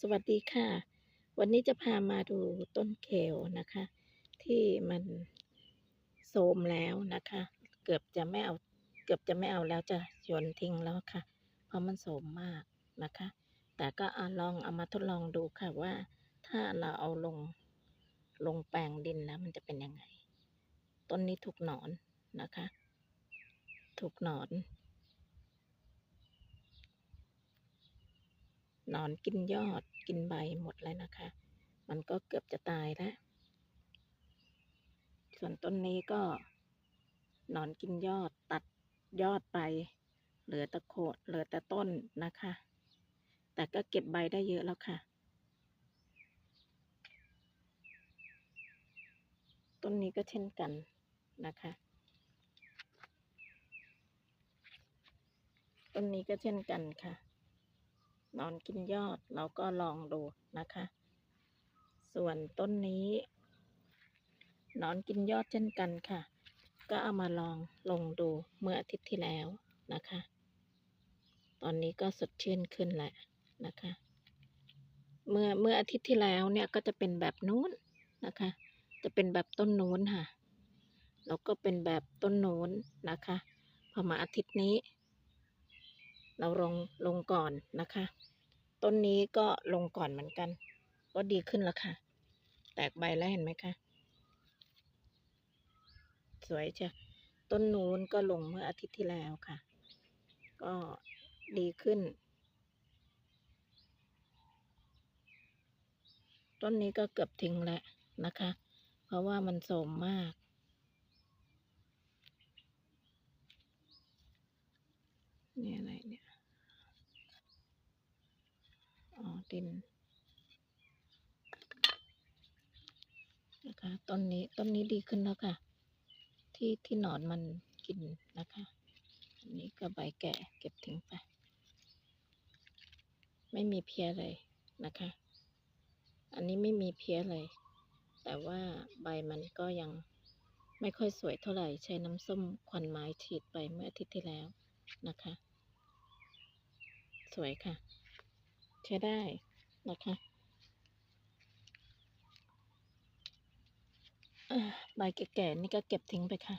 สวัสดีค่ะ วันนี้จะพามาดูต้นเคลนะคะ ที่มันโทมแล้วนะคะ เกือบจะไม่เอาเกือบจะไม่เอาแล้วจะโยนทิ้งแล้วค่ะ เพราะมันโทมมากนะคะ แต่ก็อลองเอามาทดลองดูค่ะว่า ถ้าเราเอาลงลงแปลงดินแล้วมันจะเป็นยังไง ต้นนี้ถูกหนอนนะคะ ถูกหนอน นอนกินยอดกินใบหมดแล้วนะคะ มันก็เกือบจะตายแล้ว ส่วนต้นนี้ก็นอนกินยอดตัดยอดไป เหลือต่โคนเหลือแต่ต้นนะคะ แต่ก็เก็บใบได้เยอะแล้วค่ะ ต้นนี้ก็เช่นกันนะคะต้นนี้ก็เช่นกันค่ะ นอนกินยอดเราก็ลองดูนะคะ ส่วนต้นนี้นอนกินยอดเช่นกันค่ะ ก็เอามาลองลงดูเมื่ออาทิตย์ที่แล้วนะคะ ตอนนี้ก็สดชื่นขึ้นแหละนะคะ เมื่อเมื่ออาทิตย์ที่แล้วเนี่ยก็จะเป็นแบบนู้นนะคะ จะเป็นแบบต้นนู้นค่ะ แล้วก็เป็นแบบต้นนู้นนะคะ พอมาอาทิตย์นี้ เราลงลงก่อนนะคะ ต้นนี้ก็ลงก่อนเหมือนกัน ก็ดีขึ้นแล้วค่ะ แตกใบแล้วเห็นไหมคะ สวยจ้ะต้นนู้นก็ลงเมื่ออาทิตย์ที่แล้วค่ะ ก็ดีขึ้น ต้นนี้ก็เกือบทิ้งแล้วนะคะ เพราะว่ามันโทรมมาก นี่อะไรเนี่ย อ๋อ ดิ นนะคะต้นนี้ต้นนี้ดีขึ้นแล้วค่ะ ที่ที่หนอนมันกินนะคะอันนี้ก็ใบแก่เก็บทิ้งไป ไม่มีเพี้ยเลยนะคะ อันนี้ไม่มีเพี้ยเลย แต่ว่าใบมันก็ยังไม่ค่อยสวยเท่าไหร่ใช้น้ำส้มควันไม้ฉีดไปเมื่ออาทิตย์ที่แล้วนะคะ สวยค่ะ ใช้ได้นะคะใบแก่ๆนี่ก็เก็บทิ้งไปค่ะ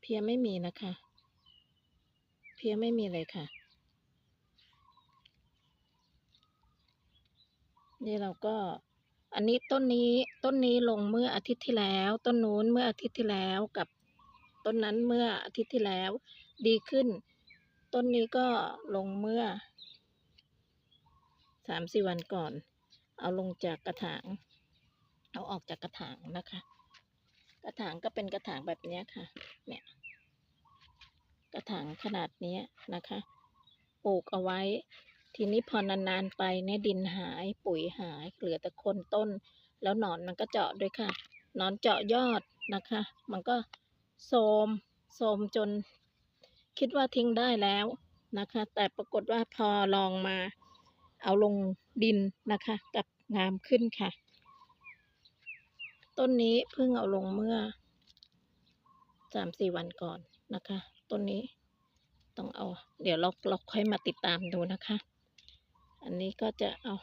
เพียไม่มีนะคะ เพียไม่มีเลยค่ะ นี่เราก็ อันนี้ต้นนี้ต้นนี้ลงเมื่ออาทิตย์ที่แล้ว ต้นนู้นเมื่ออาทิตย์ที่แล้วกับต้นนั้นเมื่ออาทิตย์ที่แล้ว ดีขึ้น ต้นนี้ก็ลงเมื่อสามสี่วันก่อน เอาลงจากกระถาง เอาออกจากกระถางนะคะ กระถางก็เป็นกระถางแบบนี้ค่ะ เนี่ย กระถางขนาดนี้นะคะ ปลูกเอาไว้ ทีนี้พอนานๆไปเนี่ยดินหายปุ๋ยหายเหลือแต่คนต้น แล้วหนอนมันก็เจาะด้วยค่ะ หนอนเจาะยอดนะคะ มันก็โทมโทมจน คิดว่าทิ้งได้แล้วนะคะ แต่ปรากฏว่าพอลองมาเอาลงดินนะคะกับงามขึ้นค่ะ ต้นนี้เพิ่งเอาลงเมื่อสามสี่วันก่อนนะคะ ต้นนี้ต้องเอา เดี๋ยวเราเราค่อยมาติดตามดูนะคะ อันนี้ก็จะเอา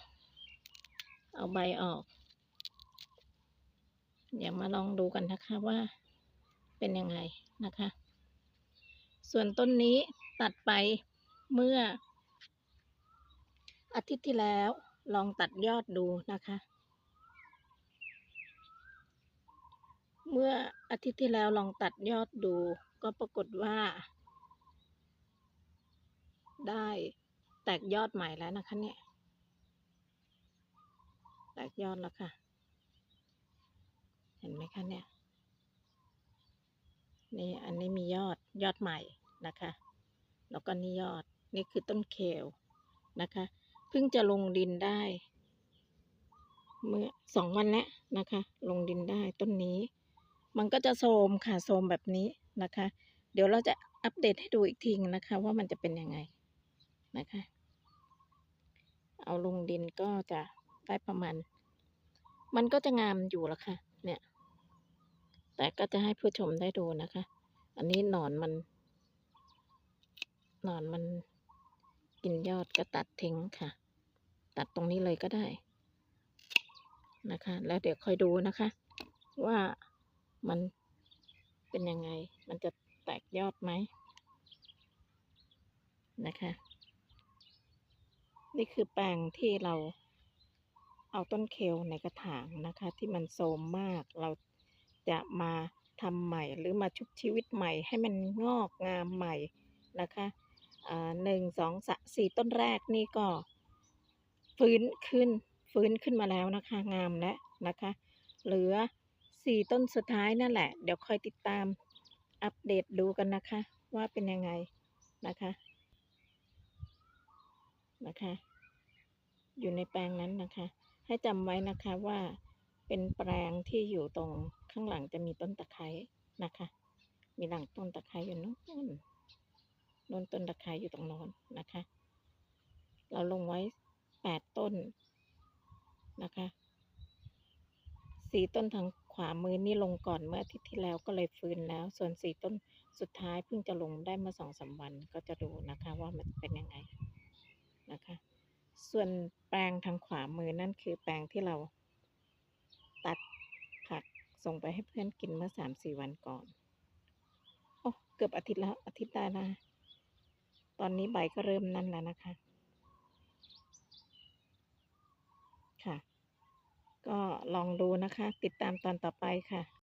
เอาใบออก เดี๋ยวมาลองดูกันนะคะว่าเป็นยังไงนะคะ ส่วนต้นนี้ตัดไปเมื่อ อาทิตย์ที่แล้วลองตัดยอดดูนะคะ เมื่ออาทิตย์ที่แล้วลองตัดยอดดู ก็ปรากฏว่า ได้แตกยอดใหม่แล้วนะคะเนี่ย แตกยอดแล้วค่ะ เห็นไหมคะเนี่ย นี่อันนี้มียอดยอดใหม่ นะคะ แล้วก็นี่ยอดนี่คือต้นเคลนะคะ เพิ่งจะลงดินได้ เมื่อสองวันแล้วนะคะ ลงดินได้ต้นนี้ มันก็จะโทรมค่ะโทรมแบบนี้นะคะ เดี๋ยวเราจะอัปเดตให้ดูอีกทีนะคะ ว่ามันจะเป็นยังไงนะคะ เอาลงดินก็จะได้ประมาณ มันก็จะงามอยู่ล้วค่ะ เนี่ย แต่ก็จะให้ผู้ชมได้ดูนะคะ อันนี้หนอนมัน หนอนมันกินยอดก็ตัดทิ้งค่ะ ตัดตรงนี้เลยก็ได้นะคะ แล้วเดี๋ยวคอยดูนะคะ ว่ามันเป็นยังไง มันจะแตกยอดไหมนะคะ นี่คือแปลงที่เราเอาต้นเคลในกระถางนะคะ ที่มันโทรมมากเราจะมาทำใหม่หรือมาชุบชีวิตใหม่ให้มันงอกงามใหม่นะคะ หนึ่งสองสสี่ต้นแรกนี่ก็ฟื้นขึ้นฟื้นขึ้นมาแล้วนะคะงามแล้วนะคะ เหลือสี่ต้นสุดท้ายนั่นแหละ เดี๋ยวคอยติดตามอัปเดตดูกันนะคะ ว่าเป็นยังไงนะคะนะคะ อยู่ในแปลงนั้นนะคะ ให้จำไว้นะคะว่าเป็นแปลงที่อยู่ตรงข้างหลังจะมีต้นตะไคร้นะคะ มีหลังต้นตะไคร้อยู่นู้น น้นต้นตะไคร้อยู่ตรงโน้นนะคะ เราลงไว้แปดต้นนะคะสี่ต้นทางขวามือนี่ลงก่อนเมื่ออาทิตย์ที่แล้วก็เลยฟื้นแล้ว ส่วนสี่ต้นสุดท้ายเพิ่งจะลงได้เมื่อสองสามวันก็จะดูนะคะว่ามันเป็นยังไงนะคะ ส่วนแปลงทางขวามือนั่นคือแปลงที่เราตัดผักส่งไปให้เพื่อนกินเมื่อสามสี่วันก่อนโอ้เกือบอาทิตย์แล้วอาทิตย์ได้ละ ตอนนี้ใบก็เริ่มนั่นแล้วนะคะ ค่ะ ก็ลองดูนะคะ ติดตามตอนต่อไปค่ะ